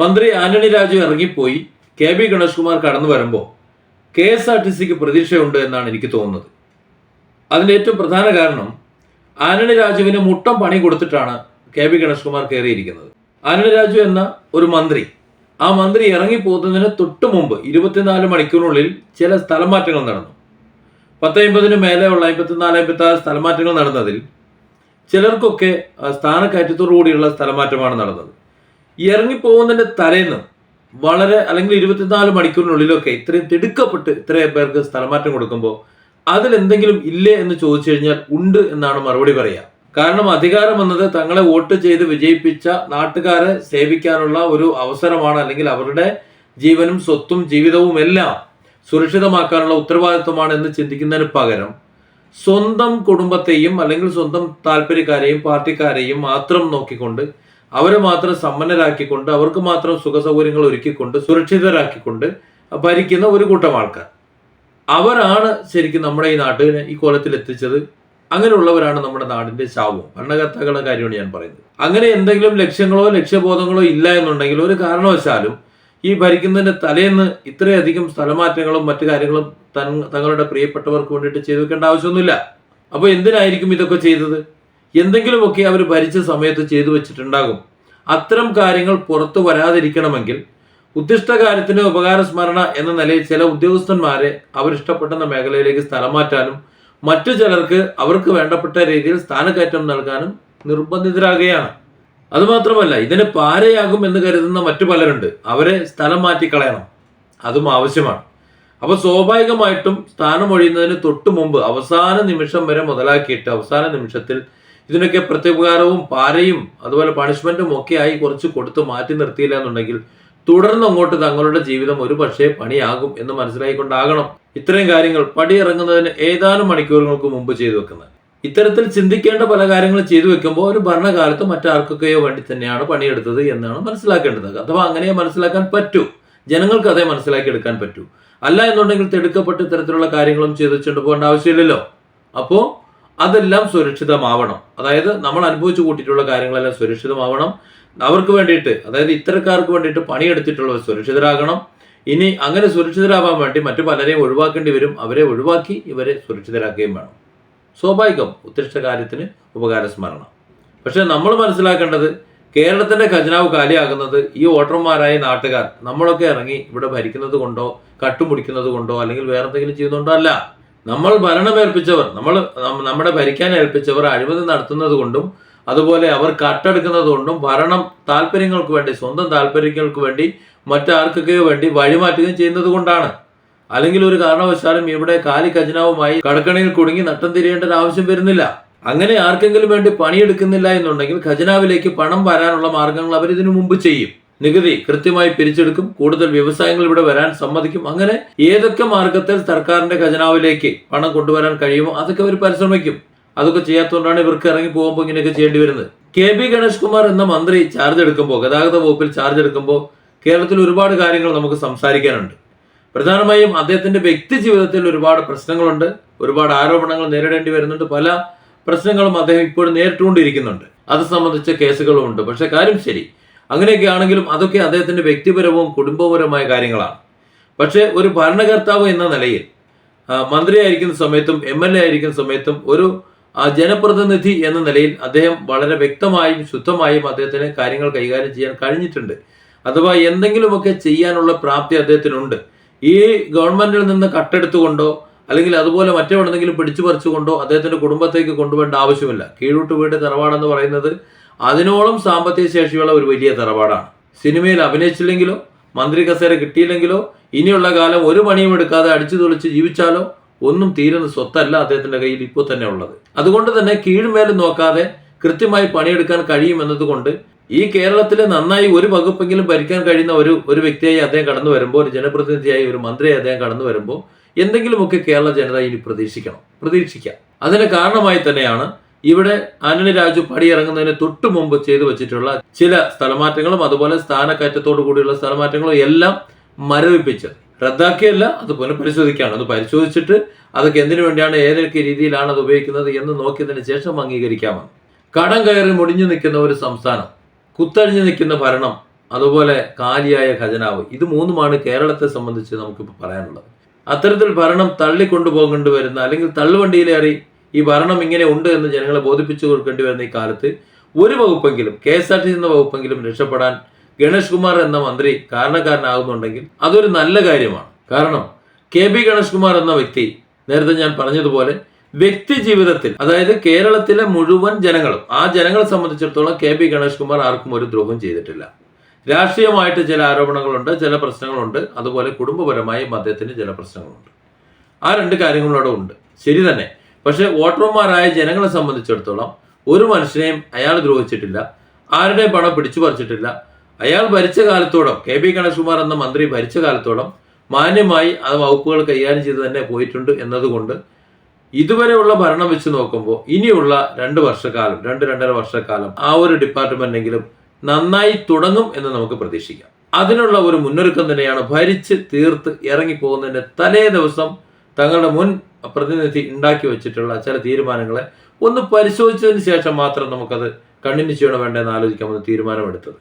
മന്ത്രി ആന്റണി രാജു ഇറങ്ങിപ്പോയി K B Ganesh Kumar കടന്നു വരുമ്പോൾ കെ എസ് ആർ ടി സിക്ക് പ്രതീക്ഷയുണ്ട് എന്നാണ് എനിക്ക് തോന്നുന്നത്. അതിന്റെ ഏറ്റവും പ്രധാന കാരണം ആന്റണി രാജുവിന് മുട്ടം പണി കൊടുത്തിട്ടാണ് കെ ബി ഗണേഷ് കുമാർ കയറിയിരിക്കുന്നത്. ആന്റണി രാജു എന്ന ഒരു മന്ത്രി ആ മന്ത്രി ഇറങ്ങിപ്പോകുന്നതിന് തൊട്ടു മുമ്പ് ഇരുപത്തിനാല് മണിക്കൂറിനുള്ളിൽ ചില സ്ഥലമാറ്റങ്ങൾ നടന്നു. പത്തൈമ്പതിന് മേലെയുള്ള അമ്പത്തിനാല് അമ്പത്തി ആറ് സ്ഥലമാറ്റങ്ങൾ നടന്നതിൽ ചിലർക്കൊക്കെ സ്ഥാനക്കയറ്റത്തോടു കൂടിയുള്ള സ്ഥലമാറ്റമാണ് നടന്നത്. ഈ ഇറങ്ങിപ്പോകുന്നതിന്റെ തലേന്ന് വളരെ അല്ലെങ്കിൽ ഇരുപത്തിനാല് മണിക്കൂറിനുള്ളിലൊക്കെ ഇത്രയും തിടുക്കപ്പെട്ട് ഇത്രയും പേർക്ക് സ്ഥലമാറ്റം കൊടുക്കുമ്പോൾ അതിൽ എന്തെങ്കിലും ഇല്ലേ എന്ന് ചോദിച്ചു കഴിഞ്ഞാൽ ഉണ്ട് എന്നാണ് മറുപടി പറയുക. കാരണം അധികാരം എന്നത് തങ്ങളെ വോട്ട് ചെയ്ത് വിജയിപ്പിച്ച നാട്ടുകാരെ സേവിക്കാനുള്ള ഒരു അവസരമാണ് അല്ലെങ്കിൽ അവരുടെ ജീവനും സ്വത്തും ജീവിതവും എല്ലാം സുരക്ഷിതമാക്കാനുള്ള ഉത്തരവാദിത്വമാണ് എന്ന് ചിന്തിക്കുന്നതിന് പകരം സ്വന്തം കുടുംബത്തെയും അല്ലെങ്കിൽ സ്വന്തം താല്പര്യക്കാരെയും പാർട്ടിക്കാരെയും മാത്രം നോക്കിക്കൊണ്ട് അവരെ മാത്രം സമ്പന്നരാക്കിക്കൊണ്ട് അവർക്ക് മാത്രം സുഖ സൗകര്യങ്ങൾ ഒരുക്കിക്കൊണ്ട് സുരക്ഷിതരാക്കിക്കൊണ്ട് ഭരിക്കുന്ന ഒരു കൂട്ടം ആൾക്കാർ. അവരാണ് ശരിക്കും നമ്മുടെ ഈ നാട്ടിനെ ഈ കോലത്തിൽ എത്തിച്ചത്. അങ്ങനെയുള്ളവരാണ് നമ്മുടെ നാടിന്റെ ശാപവും ഭരണകർത്താക്കളുടെ കാര്യമാണ് ഞാൻ പറയുന്നത്. അങ്ങനെ എന്തെങ്കിലും ലക്ഷ്യങ്ങളോ ലക്ഷ്യബോധങ്ങളോ ഇല്ല എന്നുണ്ടെങ്കിൽ ഒരു കാരണവശാലും ഈ ഭരിക്കുന്നതിന്റെ തലേന്ന് ഇത്രയധികം സ്ഥലമാറ്റങ്ങളും മറ്റു കാര്യങ്ങളും തങ്ങളുടെ പ്രിയപ്പെട്ടവർക്ക് വേണ്ടിയിട്ട് ചെയ്തു വെക്കേണ്ട ആവശ്യമൊന്നുമില്ല. അപ്പോൾ എന്തിനായിരിക്കും ഇതൊക്കെ ചെയ്തത്? എന്തെങ്കിലുമൊക്കെ അവർ ഭരിച്ച സമയത്ത് ചെയ്തു വച്ചിട്ടുണ്ടാകും. അത്തരം കാര്യങ്ങൾ പുറത്തു വരാതിരിക്കണമെങ്കിൽ ഉദ്ദിഷ്ട കാര്യത്തിന് ഉപകാര സ്മരണ എന്ന നിലയിൽ ചില ഉദ്യോഗസ്ഥന്മാരെ അവരിഷ്ടപ്പെടുന്ന മേഖലയിലേക്ക് സ്ഥലം മാറ്റാനും മറ്റു ചിലർക്ക് അവർക്ക് വേണ്ടപ്പെട്ട രീതിയിൽ സ്ഥാനക്കയറ്റം നൽകാനും നിർബന്ധിതരാകുകയാണ്. അതുമാത്രമല്ല ഇതിന് പാരയാകും എന്ന് കരുതുന്ന മറ്റു പലരുണ്ട്. അവരെ സ്ഥലം മാറ്റിക്കളയണം. അതും ആവശ്യമാണ്. അപ്പൊ സ്വാഭാവികമായിട്ടും സ്ഥാനം ഒഴിയുന്നതിന് തൊട്ടു മുമ്പ് അവസാന നിമിഷം വരെ മുതലാക്കിയിട്ട് അവസാന നിമിഷത്തിൽ ഇതിനൊക്കെ പ്രത്യുപകാരവും പാരയും അതുപോലെ പണിഷ്മെന്റും ഒക്കെ ആയി കുറച്ച് കൊടുത്ത് മാറ്റി നിർത്തിയില്ല എന്നുണ്ടെങ്കിൽ തുടർന്ന് അങ്ങോട്ട് തങ്ങളുടെ ജീവിതം ഒരു പക്ഷേ പണിയാകും എന്ന് മനസ്സിലായിക്കൊണ്ടാകണം ഇത്രയും കാര്യങ്ങൾ പടിയിറങ്ങുന്നതിന് ഏതാനും മണിക്കൂറുകൾക്ക് മുമ്പ് ചെയ്തു വെക്കുന്നത്. ഇത്തരത്തിൽ ചിന്തിക്കേണ്ട പല കാര്യങ്ങളും ചെയ്തു വെക്കുമ്പോൾ ഒരു ഭരണകാലത്ത് മറ്റാർക്കൊക്കെയോ വേണ്ടി തന്നെയാണ് പണിയെടുത്തത് എന്നാണ് മനസ്സിലാക്കേണ്ടത്. അഥവാ അങ്ങനെ മനസ്സിലാക്കാൻ പറ്റൂ. ജനങ്ങൾക്ക് അതേ മനസ്സിലാക്കി എടുക്കാൻ പറ്റൂ. അല്ല എന്നുണ്ടെങ്കിൽ തിടുക്കപ്പെട്ട് ഇത്തരത്തിലുള്ള കാര്യങ്ങളും ചെയ്തു വെച്ചുകൊണ്ട് പോകേണ്ട ആവശ്യമില്ലല്ലോ. അപ്പോൾ അതെല്ലാം സുരക്ഷിതമാവണം. അതായത് നമ്മൾ അനുഭവിച്ചു കൂട്ടിയിട്ടുള്ള കാര്യങ്ങളെല്ലാം സുരക്ഷിതമാവണം. അവർക്ക് വേണ്ടിയിട്ട് അതായത് ഇത്തരക്കാർക്ക് വേണ്ടിയിട്ട് പണിയെടുത്തിട്ടുള്ളവർ സുരക്ഷിതരാകണം. ഇനി അങ്ങനെ സുരക്ഷിതരാവാൻ വേണ്ടി മറ്റു പലരെയും ഒഴിവാക്കേണ്ടി വരും. അവരെ ഒഴിവാക്കി ഇവരെ സുരക്ഷിതരാക്കുകയും വേണം. സ്വാഭാവികം ഉത്തിഷ്ട കാര്യത്തിന് ഉപകാര സ്മരണം പക്ഷെ നമ്മൾ മനസ്സിലാക്കേണ്ടത് കേരളത്തിന്റെ ഖജനാവ് കാലിയാകുന്നത് ഈ വോട്ടർമാരായ നാട്ടുകാർ നമ്മളൊക്കെ ഇറങ്ങി ഇവിടെ ഭരിക്കുന്നത് കൊണ്ടോ കട്ടുമുടിക്കുന്നത് കൊണ്ടോ അല്ലെങ്കിൽ വേറെന്തെങ്കിലും ചെയ്യുന്നുണ്ടോ അല്ല. നമ്മൾ ഭരണമേൽപ്പിച്ചവർ നമ്മൾ നമ്മുടെ ഭരിക്കാൻ ഏൽപ്പിച്ചവർ അഴിമതി നടത്തുന്നത് കൊണ്ടും അതുപോലെ അവർ കട്ടെടുക്കുന്നത് കൊണ്ടും ഭരണം താല്പര്യങ്ങൾക്ക് വേണ്ടി സ്വന്തം താല്പര്യങ്ങൾക്ക് വേണ്ടി മറ്റാർക്കൊക്കെയോ വേണ്ടി വഴിമാറ്റുകയും ചെയ്യുന്നത് കൊണ്ടാണ്. അല്ലെങ്കിൽ ഒരു കാരണവശാലും ഇവിടെ കാലി ഖജനാവുമായി കടക്കണിയിൽ കുടുങ്ങി നട്ടം തിരിയേണ്ട ഒരു ആവശ്യം വരുന്നില്ല. അങ്ങനെ ആർക്കെങ്കിലും വേണ്ടി പണിയെടുക്കുന്നില്ല എന്നുണ്ടെങ്കിൽ ഖജനാവിലേക്ക് പണം വരാനുള്ള മാർഗങ്ങൾ അവർ ഇതിനു മുമ്പ് ചെയ്യും. നികുതി കൃത്യമായി പിരിച്ചെടുക്കും കൂടുതൽ വ്യവസായങ്ങൾ ഇവിടെ വരാൻ സമ്മതിക്കും. അങ്ങനെ ഏതൊക്കെ മാർഗത്തിൽ സർക്കാരിന്റെ ഖജനാവിലേക്ക് പണം കൊണ്ടുവരാൻ കഴിയുമോ അതൊക്കെ അവർ പരിശ്രമിക്കും. അതൊക്കെ ചെയ്യാത്തതുകൊണ്ടാണ് ഇവർക്ക് ഇറങ്ങി പോകുമ്പോൾ ഇങ്ങനെയൊക്കെ ചെയ്യേണ്ടി വരുന്നത്. കെ ബി ഗണേഷ് കുമാർ എന്ന മന്ത്രി ചാർജ് എടുക്കുമ്പോൾ ഗതാഗത വകുപ്പിൽ ചാർജ് എടുക്കുമ്പോൾ കേരളത്തിൽ ഒരുപാട് കാര്യങ്ങൾ നമുക്ക് സംസാരിക്കാനുണ്ട്. പ്രധാനമായും അദ്ദേഹത്തിന്റെ വ്യക്തി ജീവിതത്തിൽ ഒരുപാട് പ്രശ്നങ്ങളുണ്ട് ഒരുപാട് ആരോപണങ്ങൾ നേരിടേണ്ടി വരുന്നുണ്ട് പല പ്രശ്നങ്ങളും അദ്ദേഹം ഇപ്പോഴും നേരിട്ടുകൊണ്ടിരിക്കുന്നുണ്ട്. അത് സംബന്ധിച്ച കേസുകളും ഉണ്ട് പക്ഷെ കാര്യം ശരി അങ്ങനെയൊക്കെ ആണെങ്കിലും അതൊക്കെ അദ്ദേഹത്തിന്റെ വ്യക്തിപരവും കുടുംബപരവുമായ കാര്യങ്ങളാണ്. പക്ഷേ ഒരു ഭരണകർത്താവ് എന്ന നിലയിൽ മന്ത്രിയായിരിക്കുന്ന സമയത്തും എം എൽ എ ആയിരിക്കുന്ന സമയത്തും ഒരു ജനപ്രതിനിധി എന്ന നിലയിൽ അദ്ദേഹം വളരെ വ്യക്തമായും ശുദ്ധമായും അദ്ദേഹത്തിന് കാര്യങ്ങൾ കൈകാര്യം ചെയ്യാൻ കഴിഞ്ഞിട്ടുണ്ട്. അഥവാ എന്തെങ്കിലുമൊക്കെ ചെയ്യാനുള്ള പ്രാപ്തി അദ്ദേഹത്തിനുണ്ട്. ഈ ഗവൺമെന്റിൽ നിന്ന് കട്ടെടുത്തുകൊണ്ടോ അല്ലെങ്കിൽ അതുപോലെ മറ്റെവിടെന്നെങ്കിലും പിടിച്ചു പറിച്ചുകൊണ്ടോ അദ്ദേഹത്തിന്റെ കുടുംബത്തേക്ക് കൊണ്ടുപോകേണ്ട ആവശ്യമില്ല. കീഴോട്ട് വീട് തറവാടെന്ന് പറയുന്നത് അതിനോളം സാമ്പത്തിക ശേഷിയുള്ള ഒരു വലിയ തറവാടാണ്. സിനിമയിൽ അഭിനയിച്ചില്ലെങ്കിലോ മന്ത്രി കസേര കിട്ടിയില്ലെങ്കിലോ ഇനിയുള്ള കാലം ഒരു പണിയും എടുക്കാതെ അടിച്ചു തുളിച്ച് ജീവിച്ചാലോ ഒന്നും തീരുന്ന സ്വത്തല്ല അദ്ദേഹത്തിന്റെ കയ്യിൽ ഇപ്പോൾ തന്നെ ഉള്ളത്. അതുകൊണ്ട് തന്നെ കീഴ്മേലും നോക്കാതെ കൃത്യമായി പണിയെടുക്കാൻ കഴിയുമെന്നതുകൊണ്ട് ഈ കേരളത്തിലെ നന്നായി ഒരു വകുപ്പെങ്കിലും ഭരിക്കാൻ കഴിയുന്ന ഒരു ഒരു വ്യക്തിയായി അദ്ദേഹം കടന്നു വരുമ്പോൾ ഒരു ജനപ്രതിനിധിയായി ഒരു മന്ത്രിയായി അദ്ദേഹം കടന്നു വരുമ്പോൾ എന്തെങ്കിലുമൊക്കെ കേരള ജനത ഇനി പ്രതീക്ഷിക്കണം പ്രതീക്ഷിക്കാം. അതിന് കാരണമായി തന്നെയാണ് ഇവിടെ ആന്റണി രാജു പടിയിറങ്ങുന്നതിന് തൊട്ടു മുമ്പ് ചെയ്തു വെച്ചിട്ടുള്ള ചില സ്ഥലമാറ്റങ്ങളും അതുപോലെ സ്ഥാനക്കയറ്റത്തോടു കൂടിയുള്ള സ്ഥലമാറ്റങ്ങളും എല്ലാം മരവിപ്പിച്ചത് റദ്ദാക്കിയല്ല അത് പുനഃപരിശോധിക്കുകയാണ് അത് പരിശോധിച്ചിട്ട് അതൊക്കെ എന്തിനു വേണ്ടിയാണ് ഏതൊക്കെ രീതിയിലാണ് അത് ഉപയോഗിക്കുന്നത് എന്ന് നോക്കിയതിന് ശേഷം അംഗീകരിക്കാമെന്ന് കടം കയറി മുടിഞ്ഞു നിൽക്കുന്ന ഒരു സംസ്ഥാനം കുത്തഴിഞ്ഞു നിൽക്കുന്ന ഭരണം അതുപോലെ കാലിയായ ഖജനാവ്. ഇത് മൂന്നുമാണ് കേരളത്തെ സംബന്ധിച്ച് നമുക്കിപ്പോൾ പറയാനുള്ളത്. അത്തരത്തിൽ ഭരണം തള്ളിക്കൊണ്ടുപോകേണ്ടി വരുന്ന അല്ലെങ്കിൽ തള്ളുവണ്ടിയിലേറി ഈ ഭരണം ഇങ്ങനെ ഉണ്ട് എന്ന് ജനങ്ങളെ ബോധിപ്പിച്ചു കൊടുക്കേണ്ടി വരുന്ന ഈ കാലത്ത് ഒരു വകുപ്പെങ്കിലും കെ എസ് ആർ ടി എന്ന വകുപ്പെങ്കിലും രക്ഷപ്പെടാൻ ഗണേഷ് കുമാർ എന്ന മന്ത്രി കാരണക്കാരനാകുന്നുണ്ടെങ്കിൽ അതൊരു നല്ല കാര്യമാണ്. കാരണം കെ ബി ഗണേഷ് കുമാർ എന്ന വ്യക്തി നേരത്തെ ഞാൻ പറഞ്ഞതുപോലെ വ്യക്തി ജീവിതത്തിൽ അതായത് കേരളത്തിലെ മുഴുവൻ ജനങ്ങളും ആ ജനങ്ങളെ സംബന്ധിച്ചിടത്തോളം കെ ബി ഗണേഷ് കുമാർ ആർക്കും ഒരു ദ്രോഹം ചെയ്തിട്ടില്ല. രാഷ്ട്രീയമായിട്ട് ചില ആരോപണങ്ങളുണ്ട് ചില പ്രശ്നങ്ങളുണ്ട് അതുപോലെ കുടുംബപരമായും അദ്ദേഹത്തിന് ചില പ്രശ്നങ്ങളുണ്ട്. ആ രണ്ട് കാര്യങ്ങളോടെ ഉണ്ട്. ശരി തന്നെ. പക്ഷെ വോട്ടർമാരായ ജനങ്ങളെ സംബന്ധിച്ചിടത്തോളം ഒരു മനുഷ്യനെയും അയാൾ ദ്രോഹിച്ചിട്ടില്ല. ആരുടെയും പണം പിടിച്ചു പറിച്ചിട്ടില്ല. അയാൾ ഭരിച്ച കാലത്തോളം കെ ബി ഗണേഷ്കുമാർ എന്ന മന്ത്രി ഭരിച്ച കാലത്തോളം മാന്യമായി ആ വകുപ്പുകൾ കൈകാര്യം ചെയ്ത് തന്നെ പോയിട്ടുണ്ട് എന്നതുകൊണ്ട് ഇതുവരെയുള്ള ഭരണം വെച്ച് നോക്കുമ്പോൾ ഇനിയുള്ള രണ്ട് വർഷക്കാലം രണ്ട് രണ്ടര വർഷക്കാലം ആ ഒരു ഡിപ്പാർട്ട്മെന്റെങ്കിലും നന്നായി തുടങ്ങും എന്ന് നമുക്ക് പ്രതീക്ഷിക്കാം. അതിനുള്ള ഒരു മുന്നൊരുക്കം തന്നെയാണ് ഭരിച്ച് തീർത്ത് ഇറങ്ങിപ്പോകുന്നതിന്റെ തലേ ദിവസം തങ്ങളുടെ മുൻ പ്രതിനിധി ഉണ്ടാക്കി വെച്ചിട്ടുള്ള ചില തീരുമാനങ്ങളെ ഒന്ന് പരിശോധിച്ചതിന് ശേഷം മാത്രം നമുക്കത് കണ്ടിന്യൂ ചെയ്യണോ വേണ്ടെന്ന് ആലോചിക്കാമെന്ന് തീരുമാനമെടുത്തത്.